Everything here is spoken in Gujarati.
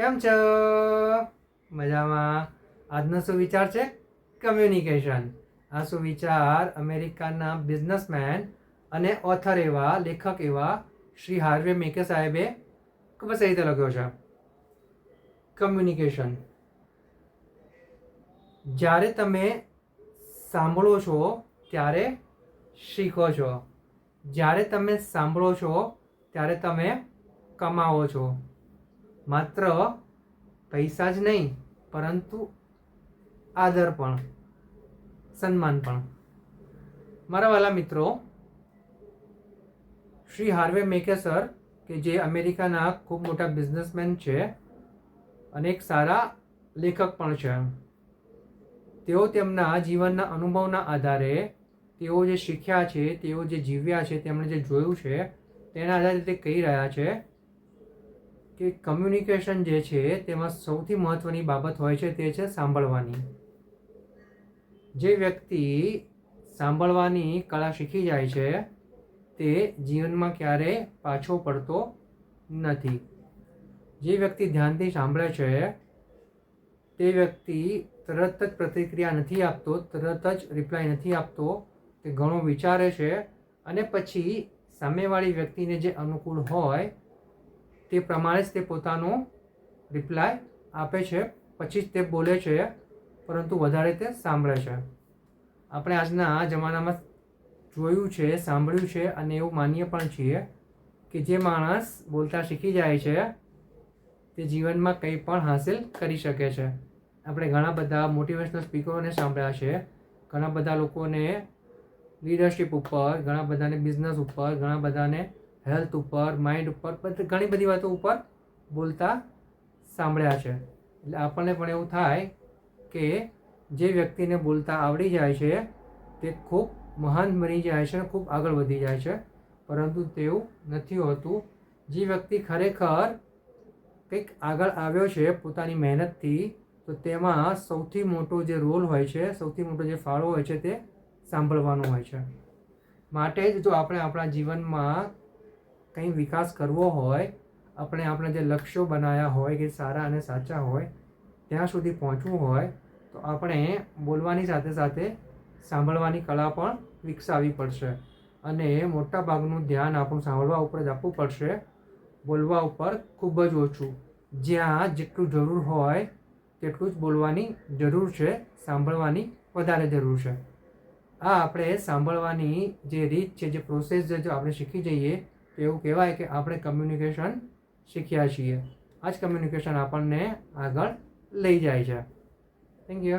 કેમ છો? મજામાં. આજનો સુવિચાર છે? કમ્યુનિકેશન આ સુવિચાર અમેરિકાના બિઝનેસમેન અને ઓથર એવા, લેખક એવા શ્રી હાર્વે મેકે સાહેબે ખૂબ જ રીતે લખ્યો છે. કમ્યુનિકેશન જ્યારે તમે સાંભળો છો, ત્યારે શીખો છો. જ્યારે તમે સાંભળો છો, ત્યારે તમે કમાવો છો. માત્ર પૈસા જ નહીં, પરંતુ આદર પણ, સન્માન પણ. મારા વાલા મિત્રો, શ્રી હાર્વે મેકે સર, કે જે અમેરિકાના ખૂબ મોટા બિઝનેસમેન છે અને એક સારા લેખક પણ છે. તેઓ તેમના જીવનના અનુભવના આધારે તેઓ જે શીખ્યા છે, તેઓ જે જીવ્યા છે, તેમણે જે જોયું છે, તેના આધારે તે કહી રહ્યા છે કે કમ્યુનિકેશન જે છે, તેમાં સૌથી મહત્ત્વની બાબત હોય છે તે છે સાંભળવાની. જે વ્યક્તિ સાંભળવાની કળા શીખી જાય છે, તે જીવનમાં ક્યારેય પાછો પડતો નથી. જે વ્યક્તિ ધ્યાનથી સાંભળે છે, તે વ્યક્તિ તરત જ પ્રતિક્રિયા નથી આપતો, તરત જ રિપ્લાય નથી આપતો, તે ઘણો વિચારે છે અને પછી સામેવાળી વ્યક્તિને જે અનુકૂળ હોય તે પ્રમાણે જ તે પોતાનો રિપ્લાય આપે છે, પછી જ તે બોલે છે, પરંતુ વધારે તે સાંભળે છે. આપણે આજના જમાનામાં જોયું છે, સાંભળ્યું છે અને એવું માનીએ પણ છીએ કે જે માણસ બોલતા શીખી જાય છે, તે જીવનમાં કંઈ પણ હાંસિલ કરી શકે છે. આપણે ઘણા બધા મોટિવેશનલ સ્પીકરોને સાંભળ્યા છે, ઘણા બધા લોકોને લીડરશિપ ઉપર, ઘણા બધાને બિઝનેસ ઉપર, ઘણા બધાને હેલ્થ ઉપર માઇન્ડ ઉપર, બધી, ઘણી બધી વાતો ઉપર બોલતા સાંભળ્યા છે. એટલે આપણને પણ એવું થાય કે જે વ્યક્તિને બોલતા આવડી જાય છે, તે ખૂબ મહાન બની જાય છે ખૂબ આગળ વધી જાય છે. પરંતુ તેવું નથી હોતું. જે વ્યક્તિ ખરેખર કંઈક આગળ આવ્યો છે, પોતાની મહેનતથી, તો તેમાં સૌથી મોટો જે રોલ હોય છે, સૌથી મોટો જે ફાળો હોય છે તે સાંભળવાનો હોય છે. માટે જ જો આપણે આપણા જીવનમાં કંઈ વિકાસ કરવો હોય, આપણે આપણા જે લક્ષ્યો બનાવ્યા હોય કે સારા અને સાચા હોય, ત્યાં સુધી પહોંચવું હોય, તો આપણે બોલવાની સાથે સાથે સાંભળવાની કળા પણ વિકસાવવી પડશે. અને મોટા ભાગનું ધ્યાન આપણું સાંભળવા ઉપર જ આપવું પડશે. બોલવા ઉપર ખૂબ જ ઓછું. જ્યાં જેટલું જરૂર હોય, તેટલું જ બોલવાની જરૂર છે, સાંભળવાની વધારે જરૂર છે. આ આપણે સાંભળવાની જે રીત છે, જે પ્રોસેસ છે, જો આપણે શીખી જઈએ એવું કહેવાય કે આપણે કમ્યુનિકેશન શીખ્યા છીએ. આ જ કમ્યુનિકેશન આપણને આગળ લઈ જાય છે. Thank you